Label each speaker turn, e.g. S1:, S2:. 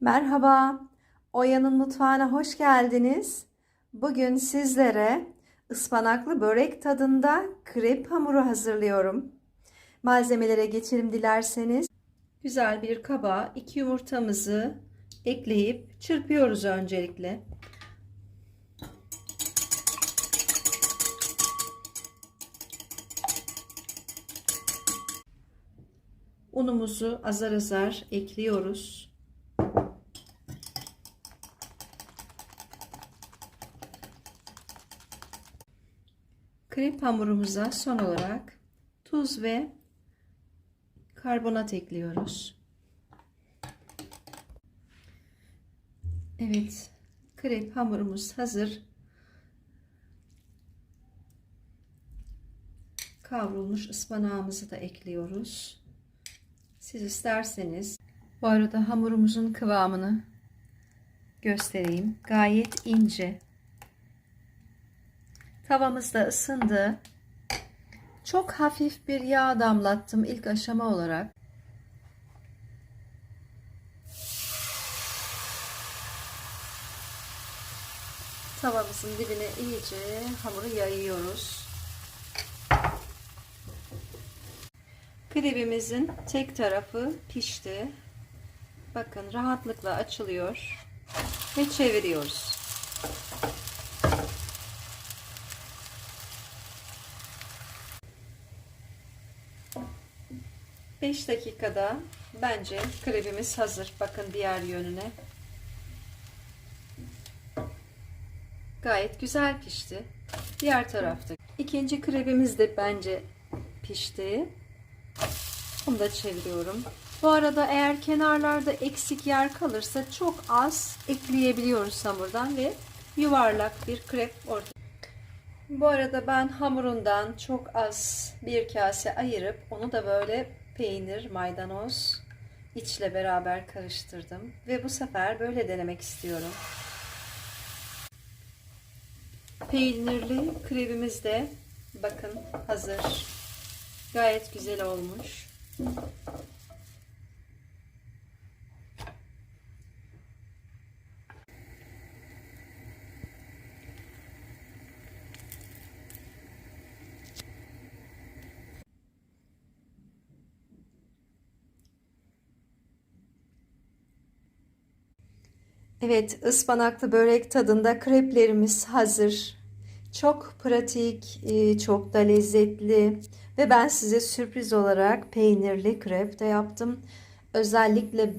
S1: Merhaba, Oya'nın mutfağına hoş geldiniz. Bugün sizlere ıspanaklı börek tadında krep hamuru hazırlıyorum. Malzemelere geçelim dilerseniz. Güzel bir kaba iki yumurtamızı ekleyip çırpıyoruz öncelikle. Unumuzu azar azar ekliyoruz. Krep hamurumuza son olarak tuz ve karbonat ekliyoruz. Evet, krep hamurumuz hazır. Kavrulmuş ıspanağımızı da ekliyoruz. Siz isterseniz bu arada hamurumuzun kıvamını göstereyim. Gayet ince. Tavamız da ısındı. Çok hafif bir yağ damlattım ilk aşama olarak. Tavamızın dibine iyice hamuru yayıyoruz. Krebimizin tek tarafı pişti. Bakın rahatlıkla açılıyor ve çeviriyoruz. 5 dakikada bence krebimiz hazır. Bakın diğer yönüne. Gayet güzel pişti. Diğer tarafta. ikinci krebimiz de bence pişti. Bunu da çeviriyorum. Bu arada eğer kenarlarda eksik yer kalırsa çok az ekleyebiliyoruz hamurdan ve yuvarlak bir krep ortaya. Bu arada ben hamurundan çok az bir kase ayırıp onu da böyle peynir, maydanoz içle beraber karıştırdım ve bu sefer böyle denemek istiyorum. Peynirli krevimiz de bakın hazır. Gayet güzel olmuş. Evet, ıspanaklı börek tadında kreplerimiz hazır. Çok pratik, e, çok da lezzetli ve ben size sürpriz olarak peynirli krep de yaptım. Özellikle